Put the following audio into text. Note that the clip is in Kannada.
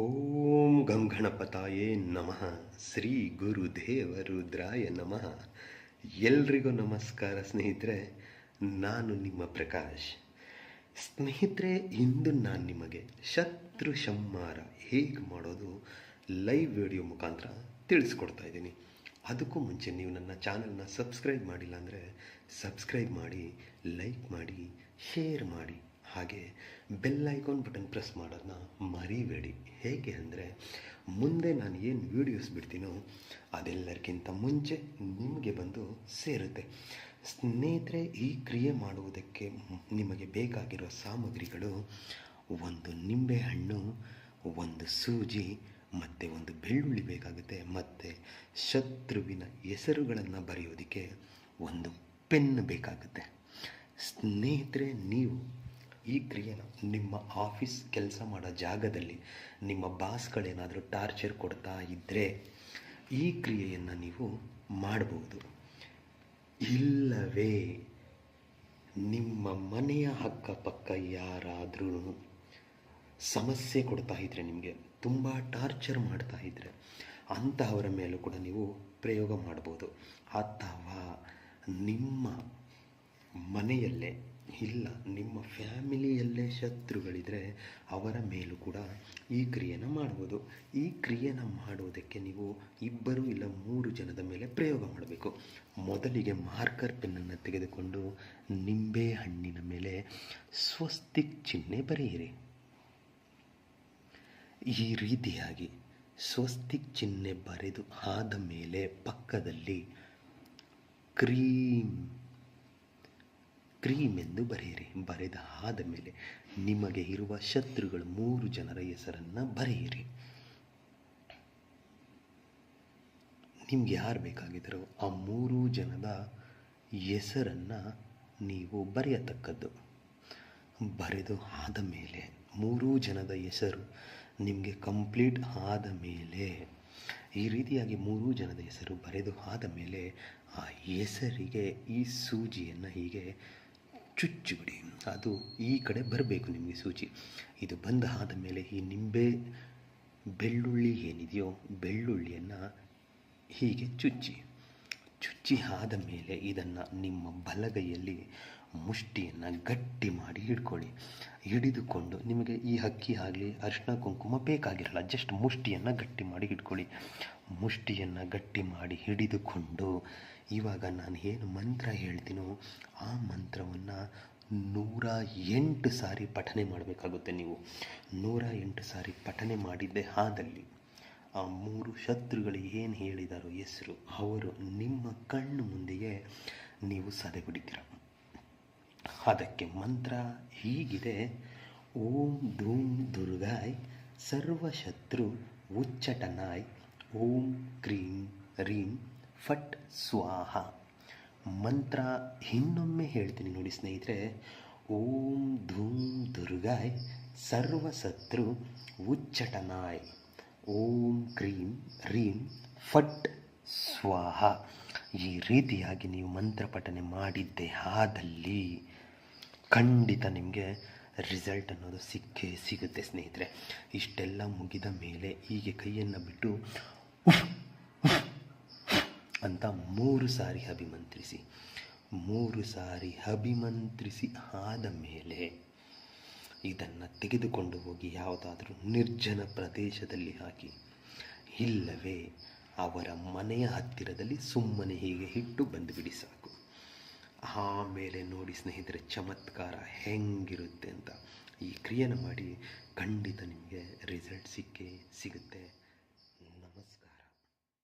ಓಂ ಗಂ ಗಣಪತಾಯೇ ನಮಃ. ಶ್ರೀ ಗುರುದೇವ ರುದ್ರಾಯ ನಮಃ. ಎಲ್ರಿಗೂ ನಮಸ್ಕಾರ ಸ್ನೇಹಿತರೆ, ನಾನು ನಿಮ್ಮ ಪ್ರಕಾಶ್. ಸ್ನೇಹಿತರೆ, ಇಂದು ನಾನು ನಿಮಗೆ ಶತ್ರು ಸಂಹಾರ ಹೇಗೆ ಮಾಡೋದು ಲೈವ್ ವಿಡಿಯೋ ಮುಖಾಂತರ ತಿಳಿಸ್ಕೊಡ್ತಾ ಇದ್ದೀನಿ. ಅದಕ್ಕೂ ಮುಂಚೆ ನೀವು ನನ್ನ ಚಾನಲ್ನ ಸಬ್ಸ್ಕ್ರೈಬ್ ಮಾಡಿಲ್ಲ ಅಂದರೆ ಸಬ್ಸ್ಕ್ರೈಬ್ ಮಾಡಿ, ಲೈಕ್ ಮಾಡಿ, ಶೇರ್ ಮಾಡಿ. ಹಾಗೆ ಬೆಲ್ ಐಕಾನ್ ಬಟನ್ ಪ್ರೆಸ್ ಮಾಡೋದನ್ನ ಮರಿಬೇಡಿ. ಹೇಗೆ ಅಂದರೆ, ಮುಂದೆ ನಾನು ಏನು ವೀಡಿಯೋಸ್ ಬಿಡ್ತೀನೋ ಅದೆಲ್ಲರಿಗಿಂತ ಮುಂಚೆ ನಿಮಗೆ ಬಂದು ಸೇರುತ್ತೆ. ಸ್ನೇಹಿತರೆ, ಈ ಕ್ರಿಯೆ ಮಾಡುವುದಕ್ಕೆ ನಿಮಗೆ ಬೇಕಾಗಿರುವ ಸಾಮಗ್ರಿಗಳು ಒಂದು ನಿಂಬೆಹಣ್ಣು, ಒಂದು ಸೂಜಿ, ಮತ್ತು ಒಂದು ಬೆಳ್ಳುಳ್ಳಿ ಬೇಕಾಗುತ್ತೆ, ಮತ್ತು ಶತ್ರುವಿನ ಹೆಸರುಗಳನ್ನು ಬರೆಯೋದಕ್ಕೆ ಒಂದು ಪೆನ್ ಬೇಕಾಗುತ್ತೆ. ಸ್ನೇಹಿತರೆ, ನೀವು ಈ ಕ್ರಿಯೆನ ನಿಮ್ಮ ಆಫೀಸ್ ಕೆಲಸ ಮಾಡೋ ಜಾಗದಲ್ಲಿ ನಿಮ್ಮ ಬಾಸ್ಗಳೇನಾದರೂ ಟಾರ್ಚರ್ ಕೊಡ್ತಾ ಇದ್ದರೆ ಈ ಕ್ರಿಯೆಯನ್ನು ನೀವು ಮಾಡಬಹುದು ಇಲ್ಲವೇ, ನಿಮ್ಮ ಮನೆಯ ಅಕ್ಕಪಕ್ಕ ಯಾರಾದರೂ ಸಮಸ್ಯೆ ಕೊಡ್ತಾ ಇದ್ದರೆ ನಿಮಗೆ ತುಂಬ ಟಾರ್ಚರ್ ಮಾಡ್ತಾ ಇದ್ದರೆ ಅಂತಹವರ ಮೇಲೂ ಕೂಡ ನೀವು ಪ್ರಯೋಗ ಮಾಡ್ಬೋದು. ಅಥವಾ ನಿಮ್ಮ ಮನೆಯಲ್ಲೇ ಇಲ್ಲ, ನಿಮ್ಮ ಫ್ಯಾಮಿಲಿಯಲ್ಲೇ ಶತ್ರುಗಳಿದ್ರೆ ಅವರ ಮೇಲೂ ಕೂಡ ಈ ಕ್ರಿಯೆನ ಮಾಡ್ಬೋದು. ಈ ಕ್ರಿಯೆನ ಮಾಡೋದಕ್ಕೆ ನೀವು ಇಬ್ಬರು ಇಲ್ಲ ಮೂರು ಜನದ ಮೇಲೆ ಪ್ರಯೋಗ ಮಾಡಬೇಕು. ಮೊದಲಿಗೆ ಮಾರ್ಕರ್ ಪೆನ್ನನ್ನು ತೆಗೆದುಕೊಂಡು ನಿಂಬೆ ಹಣ್ಣಿನ ಮೇಲೆ ಸ್ವಸ್ತಿಕ್ ಚಿಹ್ನೆ ಬರೆಯಿರಿ. ಈ ರೀತಿಯಾಗಿ ಸ್ವಸ್ತಿಕ್ ಚಿಹ್ನೆ ಬರೆದು ಆದ ಮೇಲೆ ಪಕ್ಕದಲ್ಲಿ ಕ್ರೀಮ್ ಕ್ರೀಮ್ ಎಂದು ಬರೆಯಿರಿ. ಬರೆದ ಆದ ಮೇಲೆ ನಿಮಗೆ ಇರುವ ಶತ್ರುಗಳು ಮೂರು ಜನರ ಹೆಸರನ್ನು ಬರೆಯಿರಿ. ನಿಮ್ಗೆ ಯಾರು ಬೇಕಾಗಿದ್ದರೋ ಆ ಮೂರು ಜನದ ಹೆಸರನ್ನು ನೀವು ಬರೆಯತಕ್ಕದ್ದು. ಬರೆದು ಆದ ಮೇಲೆ ಮೂರೂ ಜನದ ಹೆಸರು ನಿಮಗೆ ಕಂಪ್ಲೀಟ್ ಆದ ಮೇಲೆ ಈ ರೀತಿಯಾಗಿ ಮೂರೂ ಜನದ ಹೆಸರು ಬರೆದು ಆದ ಮೇಲೆ ಆ ಹೆಸರಿಗೆ ಈ ಸೂಜಿಯನ್ನು ಹೀಗೆ ಚುಚ್ಚಿಬಿಡಿ ಅದು ಈ ಕಡೆ ಬರಬೇಕು ನಿಮಗೆ ಸೂಜಿ ಇದು ಬಂದ ಆದ ಮೇಲೆ ಈ ನಿಂಬೆ ಬೆಳ್ಳುಳ್ಳಿ ಏನಿದೆಯೋ ಬೆಳ್ಳುಳ್ಳಿಯನ್ನು ಹೀಗೆ ಚುಚ್ಚಿ. ಚುಚ್ಚಿ ಆದ ಮೇಲೆ ಇದನ್ನು ನಿಮ್ಮ ಬಲಗೈಯಲ್ಲಿ ಮುಷ್ಟಿಯನ್ನು ಗಟ್ಟಿ ಮಾಡಿ ಹಿಡ್ಕೊಳ್ಳಿ. ಹಿಡಿದುಕೊಂಡು ನಿಮಗೆ ಈ ಅಕ್ಕಿ ಆಗಲಿ ಅರಿಶಿನ ಕುಂಕುಮ ಬೇಕಾಗಿರಲ್ಲ ಜಸ್ಟ್ ಮುಷ್ಟಿಯನ್ನು ಗಟ್ಟಿ ಮಾಡಿ ಹಿಡ್ಕೊಳ್ಳಿ. ಮುಷ್ಟಿಯನ್ನು ಗಟ್ಟಿ ಮಾಡಿ ಹಿಡಿದುಕೊಂಡು ಇವಾಗ ನಾನು ಏನು ಮಂತ್ರ ಹೇಳ್ತೀನೋ ಆ ಮಂತ್ರವನ್ನು ನೂರ ಎಂಟು ಸಾರಿ ಪಠನೆ ಮಾಡಬೇಕಾಗುತ್ತೆ ನೀವು. ನೂರ ಎಂಟು ಸಾರಿ ಪಠನೆ ಮಾಡಿದ್ದೆ ಆದಲ್ಲಿ ಆ ಮೂರು ಶತ್ರುಗಳು ಏನು ಹೇಳಿದಾರೋ ಹೆಸರು, ಅವರು ನಿಮ್ಮ ಕಣ್ಣು ಮುಂದೆಯೇ ನೀವು ಸದೆ ಬಿಡಿತೀರ. ಅದಕ್ಕೆ ಮಂತ್ರ ಹೀಗಿದೆ, ಓಂ ಧೂಮ್ ದುರ್ಗಾಯ್ ಸರ್ವಶತ್ರು ಉಚ್ಚಟನಾಯ್ ಓಂ ಕ್ರೀಂ ರೀಂ ಫಟ್ ಸ್ವಾಹ. ಮಂತ್ರ ಇನ್ನೊಮ್ಮೆ ಹೇಳ್ತೀನಿ ನೋಡಿ ಸ್ನೇಹಿತರೆ. ಓಂ ಧೂಂ ದುರ್ಗಾಯ್ ಸರ್ವಸತ್ರು ಉಚ್ಚಟನಾಯ್. ಓಂ ಕ್ರೀಂ ರೀಂ ಫಟ್ ಸ್ವಾಹ. ಈ ರೀತಿಯಾಗಿ ನೀವು ಮಂತ್ರ ಪಠನೆ ಮಾಡಿದ್ದೆ ಆದಲ್ಲಿ ಖಂಡಿತ ನಿಮಗೆ ರಿಸಲ್ಟ್ ಅನ್ನೋದು ಸಿಕ್ಕೇ ಸಿಗುತ್ತೆ ಸ್ನೇಹಿತರೆ. ಇಷ್ಟೆಲ್ಲ ಮುಗಿದ ಮೇಲೆ ಹೀಗೆ ಕೈಯನ್ನು ಬಿಟ್ಟು ಅಂತ ಮೂರು ಸಾರಿ ಅಭಿಮಂತ್ರಿಸಿ, ಮೂರು ಸಾರಿ ಅಭಿಮಂತ್ರಿಸಿ ಆದ ಮೇಲೆ ಇದನ್ನು ತೆಗೆದುಕೊಂಡು ಹೋಗಿ ಯಾವುದಾದರೂ ನಿರ್ಜನ ಪ್ರದೇಶದಲ್ಲಿ ಹಾಕಿ. ಇಲ್ಲವೇ, ಅವರ ಮನೆಯ ಹತ್ತಿರದಲ್ಲಿ ಸುಮ್ಮನೆ ಹೀಗೆ ಇಟ್ಟು ಬಂದುಬಿಡಿ ಸಾಕು. ಆಮೇಲೆ ನೋಡಿ ಸ್ನೇಹಿತರೆ, ಚಮತ್ಕಾರ ಹೆಂಗಿರುತ್ತೆ ಅಂತ. ಈ ಕ್ರಿಯೆನ ಮಾಡಿ ಖಂಡಿತ ನಿಮಗೆ ರಿಸಲ್ಟ್ ಸಿಕ್ಕೇ ಸಿಗುತ್ತೆ.